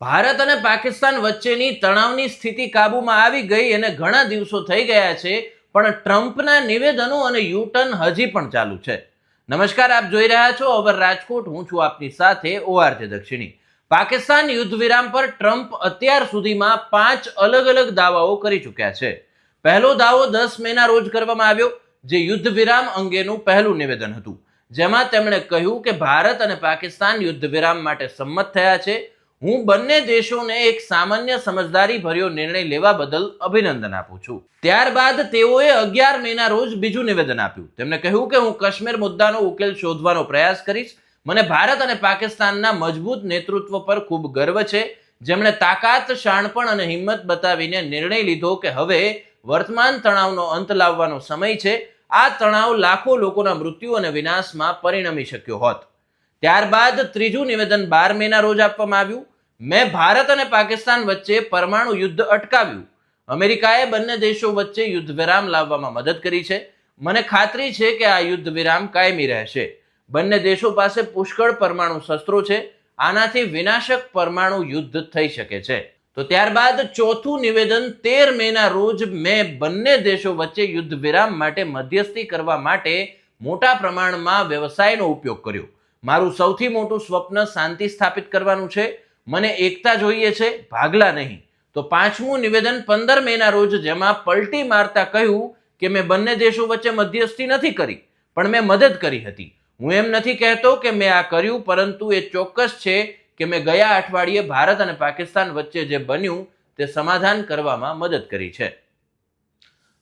ભારત અને પાકિસ્તાન વચ્ચેની તણાવની સ્થિતિ કાબૂમાં આવી ગઈ અને ઘણા દિવસો થઈ ગયા છે, પણ ટ્રમ્પના નિવેદનો અને યુટર્ન હજી પણ ચાલુ છે. નમસ્કાર, આપ જોઈ રહ્યા છો અવર રાજકોટ. હું છું આપની સાથે ઓઆરજે દક્ષિણી. પાકિસ્તાન યુદ્ધ વિરામ પર ટ્રમ્પ અત્યાર સુધીમાં પાંચ અલગ અલગ દાવાઓ કરી ચૂક્યા છે. પહેલો દાવો દસ મેના રોજ કરવામાં આવ્યો, જે યુદ્ધ વિરામ અંગેનું પહેલું નિવેદન હતું. જેમાં તેમણે કહ્યું કે ભારત અને પાકિસ્તાન યુદ્ધ વિરામ માટે સંમત થયા છે હું બંને દેશોને એક સામાન્ય સમજદારી ભર્યો નિર્ણય લેવા બદલ અભિનંદન આપું છું. ત્યારબાદ તેઓએ અગિયાર મેના રોજ બીજું નિવેદન આપ્યું. તેમણે કહ્યું કે હું કાશ્મીર મુદ્દાનો ઉકેલ શોધવાનો પ્રયાસ કરીશ. મને ભારત અને પાકિસ્તાનના મજબૂત નેતૃત્વ પર ખૂબ ગર્વ છે. જેમણે તાકાત, શાણપણ અને હિંમત બતાવીને નિર્ણય લીધો કે હવે વર્તમાન તણાવનો અંત લાવવાનો સમય છે. આ તણાવ લાખો લોકોના મૃત્યુ અને વિનાશમાં પરિણમી શક્યો હોત. ત્યારબાદ ત્રીજું નિવેદન બાર મેના રોજ આપવામાં આવ્યું. મેં ભારત અને પાકિસ્તાન વચ્ચે પરમાણુ યુદ્ધ અટકાવ્યું. અમેરિકાએ બંને દેશો વચ્ચે યુદ્ધ વિરામ લાવવામાં મદદ કરી છે. મને ખાતરી છે કે આ યુદ્ધ વિરામ કાયમી રહેશે. બંને દેશો પાસે પુષ્કળ પરમાણુ શસ્ત્રો છે. આનાથી વિનાશક પરમાણુ યુદ્ધ થઈ શકે છે. તો ત્યારબાદ ચોથું નિવેદન તેર મેના રોજ મેં બંને દેશો વચ્ચે યુદ્ધ વિરામ માટે મધ્યસ્થી કરવા માટે મોટા પ્રમાણમાં વ્યવસાયનો ઉપયોગ કર્યો. મારું સૌથી મોટું સ્વપ્ન શાંતિ સ્થાપિત કરવાનું છે. મને એકતા જોઈએ છે, ભાગલા નહીં. તો પાંચમું નિવેદન પંદર મેના રોજ જેમાં પલટી મારતા કહ્યું કે મેં બંને દેશો વચ્ચે મધ્યસ્થી નથી કરી, પણ મેં મદદ કરી હતી. હું એમ નથી કહેતો કે મેં આ કર્યું, પરંતુ એ ચોક્કસ છે કે મેં ગયા અઠવાડિયે ભારત અને પાકિસ્તાન વચ્ચે જે બન્યું તે સમાધાન કરવામાં મદદ કરી છે.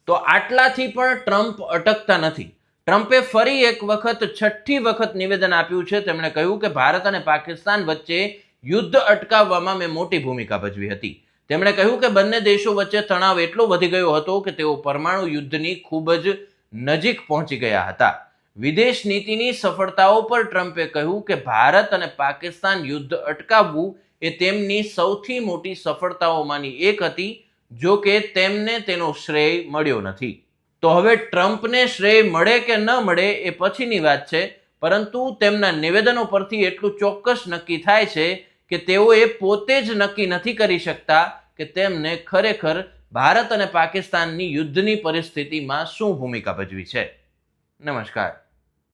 તો આટલાથી પણ ટ્રમ્પ અટકતા નથી. ટ્રમ્પે ફરી એક વખત, છઠ્ઠી વખત નિવેદન આપ્યું છે. તેમણે કહ્યું કે ભારત અને પાકિસ્તાન વચ્ચે યુદ્ધ અટકાવવામાં મેં મોટી ભૂમિકા ભજવી હતી. તેમણે કહ્યું કે બંને દેશો વચ્ચે તણાવ એટલો વધી ગયો હતો કે તેઓ પરમાણુ યુદ્ધની ખૂબ જ નજીક પહોંચી ગયા હતા. વિદેશ નીતિની સફળતાઓ પર ટ્રમ્પે કહ્યું કે ભારત અને પાકિસ્તાન યુદ્ધ અટકાવવું એ તેમની સૌથી મોટી સફળતાઓમાંની એક હતી, જો કે તેમને તેનો શ્રેય મળ્યો નથી. તો હવે ટ્રમ્પને શ્રેય મળે કે ન મળે એ પછીની વાત છે. પરંતુ તેમના નિવેદનો પરથી એટલું ચોક્કસ નક્કી થાય છે કે તેઓએ પોતે જ નક્કી નથી કરી શકતા કે તેમને ખરેખર ભારત અને પાકિસ્તાનની યુદ્ધની પરિસ્થિતિમાં શું ભૂમિકા ભજવી છે. નમસ્કાર.